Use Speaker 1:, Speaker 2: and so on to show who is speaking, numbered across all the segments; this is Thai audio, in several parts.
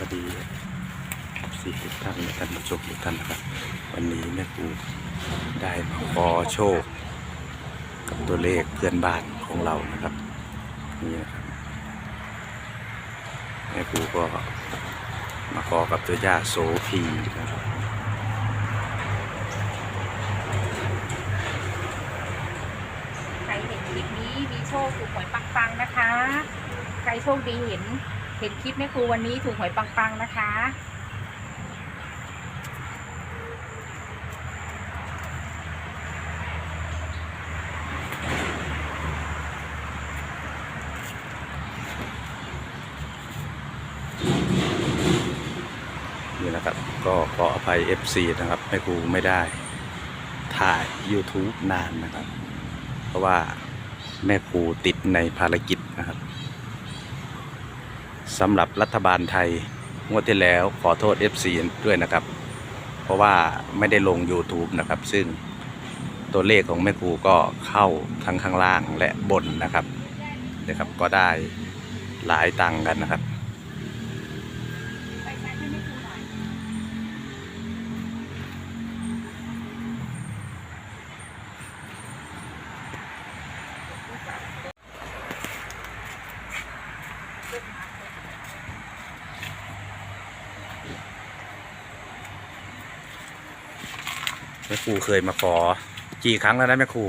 Speaker 1: วัสดีสี่ทุกท่านและท่านผู้ชมทุกท่านนะครับ วันนี้แม่ครูได้มาขอโชค กับตัวเลขเพื่อนบ้านของเรานะครับ นี่นะครับแม่ครูก็มาขอกับตัวย่าโสพีนะครับ
Speaker 2: ใครเห็นคลิปนี้มีโชคถูกหวยปังๆนะคะ ใครโชคดีเห็น เห็นคลิปแม่ครูวันนี้ถูกหวยปังๆนะคะ
Speaker 1: นี่นะครับก็ขออภัย FC นะครับแม่ครูไม่ได้ถ่าย YouTube นานนะครับ เพราะว่าแม่ครูติดในภารกิจนะครับ สำหรับรัฐบาลไทยงวดที่แล้วขอโทษ FC ด้วยนะครับ เพราะว่าไม่ได้ลง YouTube นะครับ ซึ่งตัวเลขของแม่ครูก็เข้าทั้งข้างล่างและบนนะครับนะครับ ก็ได้หลายตังกันนะครับ
Speaker 2: ไปใช้ให้แม่ครูหน่อย
Speaker 1: แม่ครูเคยมาขอกี่ครั้งแล้วนะแม่ครู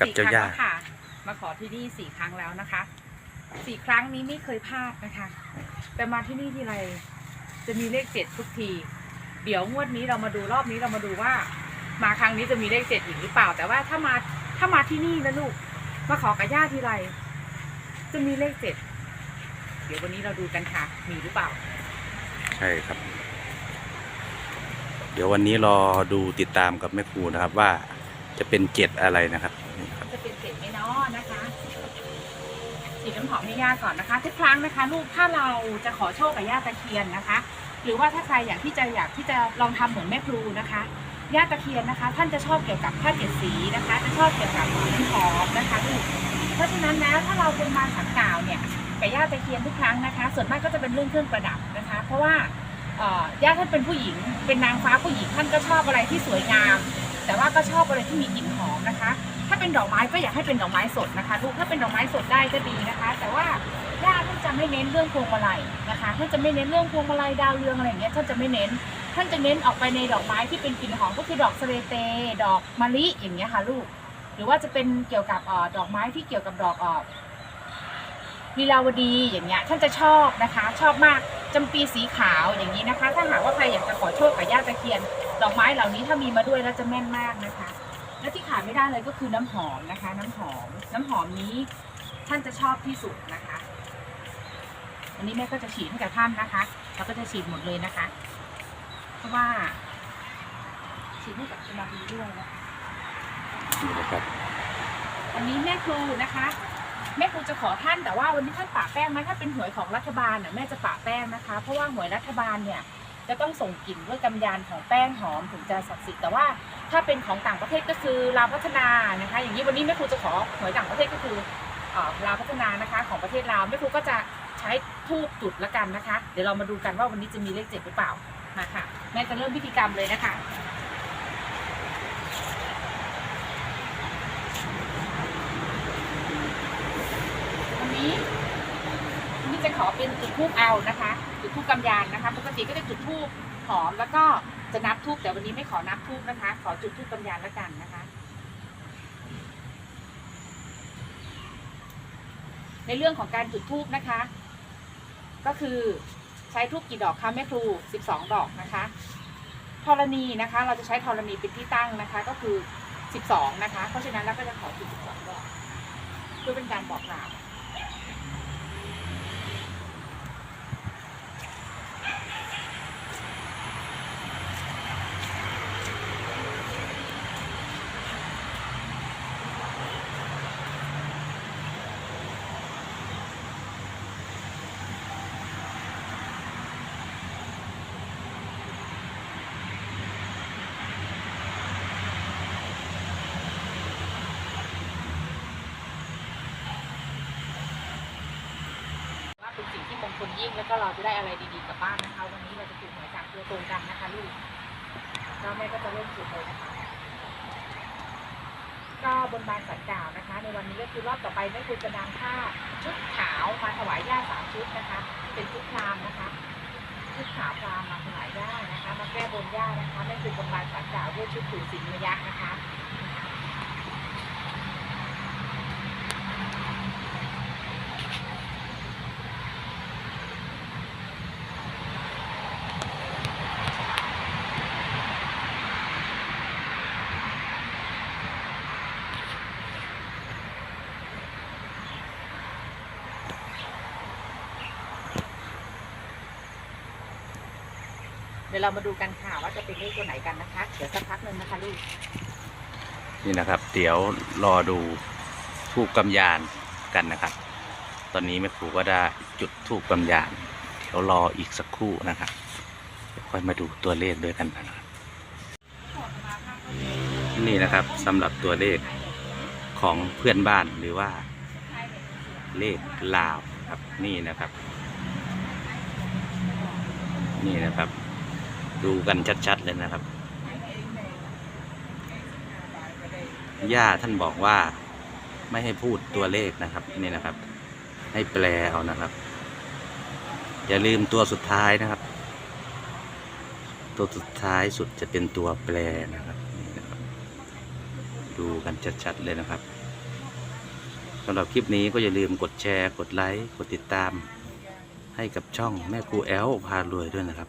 Speaker 1: กับเจ้าย่า
Speaker 2: สี่ครั้งแล้วค่ะ มาขอที่นี่สี่ครั้งแล้วนะคะสี่ครั้งนี้ไม่เคยพลาดนะคะ แต่มาที่นี่ที่ไรจะมีเลขเจ็ดทุกที เดี๋ยวงวดนี้เรามาดูรอบนี้เรามาดูว่า มาครั้งนี้จะมีเลขเจ็ดอีกหรือเปล่า แต่ว่าถ้ามาถ้ามาที่นี่นะลูกมาขอกับย่าทีไรจะมีเลขเจ็ดเดี๋ยววันนี้เราดูกันค่ะ มีหรือเปล่า
Speaker 1: ใช่ครับ เดี๋ยววันนี้รอดูติดตามกับแม่ครูนะครับว่าจะเป็นเกตอะไรนะครับนี่ครับ
Speaker 2: จะเป็นเศษไหมเนาะนะคะฉีดน้ำหอมให้ย่าก่อนนะคะทุกครั้งนะคะ ลูกถ้าเราจะขอโชคกับย่าตะเคียนนะคะ หรือว่าถ้าใครอยากที่จะอยากที่จะลองทำเหมือนแม่ครูนะคะย่าตะเคียนนะคะ ท่านจะชอบเกี่ยวกับผ้าเจ็ดสีนะคะ จะชอบเกี่ยวกับน้ำหอมนะคะลูกเพราะฉะนั้นแล้วถ้าเราเป็นมาสังกล่าวเนี่ยกับย่าตะเคียนทุกครั้งนะคะ ส่วนมากก็จะเป็นเรื่องเครื่องประดับนะคะ เพราะว่า ย่าท่านเป็นผู้หญิง เป็นนางฟ้าผู้หญิงท่านก็ชอบอะไรที่สวยงาม แต่ว่าก็ชอบอะไรที่มีกลิ่นหอมนะคะ ถ้าเป็นดอกไม้ก็อยากให้เป็นดอกไม้สดนะคะลูกถ้าเป็นดอกไม้สดได้ก็ดีนะคะ แต่ว่าย่าท่านจะไม่เน้นเรื่องพวงมาลัยนะคะท่านจะไม่เน้นเรื่องพวงมาลัยดาวเรืองอะไรอย่างเงี้ยท่านจะไม่เน้น ท่านจะเน้นออกไปในดอกไม้ที่เป็นกลิ่นหอมก็คือดอกสเรเต ดอกมะลิอย่างเงี้ยค่ะลูก หรือว่าจะเป็นเกี่ยวกับออดอกไม้ที่เกี่ยวกับดอกเอ่อลีลาวดีอย่างเงี้ยท่านจะชอบนะคะ ชอบมาก จำปีสีขาวอย่างนี้นะคะ ถ้าหากว่าใครอยากจะขอโชคกับย่าตะเคียนดอกไม้เหล่านี้ถ้ามีมาด้วยแล้วจะแม่นมากนะคะ และที่ขาดไม่ได้เลยก็คือน้ำหอมนะคะ น้ำหอม น้ำหอมนี้ท่านจะชอบที่สุดนะคะอันนี้แม่ก็จะฉีดให้กับท่านนะคะแล้วก็จะฉีดหมดเลยนะคะ เพราะว่าฉีดให้กับสมาธิด้วยนะคะ
Speaker 1: นี่นะครับ
Speaker 2: วันนี้แม่ครูนะคะ แม่ครูจะขอท่านแต่ว่าวันนี้ท่านปะแป้งไหมถ้าเป็นหวยของรัฐบาลน่ะแม่จะปะแป้งนะคะ เพราะว่าหวยรัฐบาลเนี่ยจะต้องส่งกลิ่นด้วยกำยานของแป้งหอมถึงจะศักดิ์สิทธิ์แต่ว่าถ้าเป็นของต่างประเทศก็คือลาวพัฒนานะคะ อย่างนี้วันนี้แม่ครูจะขอหวยต่างประเทศก็คืออลาวพัฒนานะคะของประเทศลาวแม่ครูก็จะใช้ทูบจุดละกันนะคะ เดี๋ยวเรามาดูกันว่าวันนี้จะมีเลขเจ็ดหรือเปล่ามาค่ะแม่จะเริ่มพิธีกรรมเลยนะคะ วันนี้วันนี้ จะขอเป็นจุดทูบเอานะคะ จุดทูบกำยานนะคะ ปกติก็จะจุดทูบหอมแล้วก็จะนับทูบแต่วันนี้ไม่ขอนับทูบนะคะ ขอจุดทูบกำยานแล้วกันนะคะ ในเรื่องของการจุดทูบนะคะ ก็คือใช้ทูบกี่ดอกคะแม่ครู 12 ดอกนะคะธรณีนะคะ เราจะใช้ธรณีเป็นที่ตั้งนะคะ ก็คือ 12 นะคะ เพราะฉะนั้นเราก็จะขอจุด12ดอกเพื่อเป็นการบอกกล่าว คนยิ่งแล้วก็เราจะได้อะไรดีๆกลับบ้านนะคะ วันนี้เราจะถูกหวยจากตัวตรงกันนะคะลูกแล้วแม่ก็จะเริ่มจุดเลยนะคะ ก็บนบานสันกล่าวนะคะ ในวันนี้ก็คือรอบต่อไปแม่ครูจะนำผ้าชุดขาวมาถวายย่าสามชุดนะคะ เป็นชุดพรามนะคะชุดขาวพรามมาถวายย่านะคะ มาแก้บนย่านะคะแม่ครูบนบานสันกล่าวด้วยชุดถือสินมยักษ์นะคะ ดี๋ยวเรามาดูกันค่ะว่าจะเป็นเลขตัวไหนกันนะคะ เดี๋ยวสักพักหนึ่งนะคะลูก
Speaker 1: นี่นะครับ เดี๋ยวรอดูทูบกำยานกันนะครับ ตอนนี้แม่ครูก็ได้จุดทูบกำยาน เดี๋ยวรออีกสักครู่นะครับเดี๋ยวค่อยมาดูตัวเลขด้วยกันนะครับ นี่นะครับสำหรับตัวเลขของเพื่อนบ้านหรือว่าเลขลาวครับนี่นะครับ นี่นะครับ ดูกันชัดๆเลยนะครับย่าท่านบอกว่าไม่ให้พูดตัวเลขนะครับนี่นะครับ ให้แปลเอานะครับ อย่าลืมตัวสุดท้ายนะครับ ตัวสุดท้ายสุดจะเป็นตัวแปลนะครับนี่นะครับ ดูกันชัดๆเลยนะครับสำหรับคลิปนี้ก็อย่าลืมกดแชร์ กดไลค์ กดติดตาม ให้กับช่องแม่ครูแอลพารวยด้วยนะครับ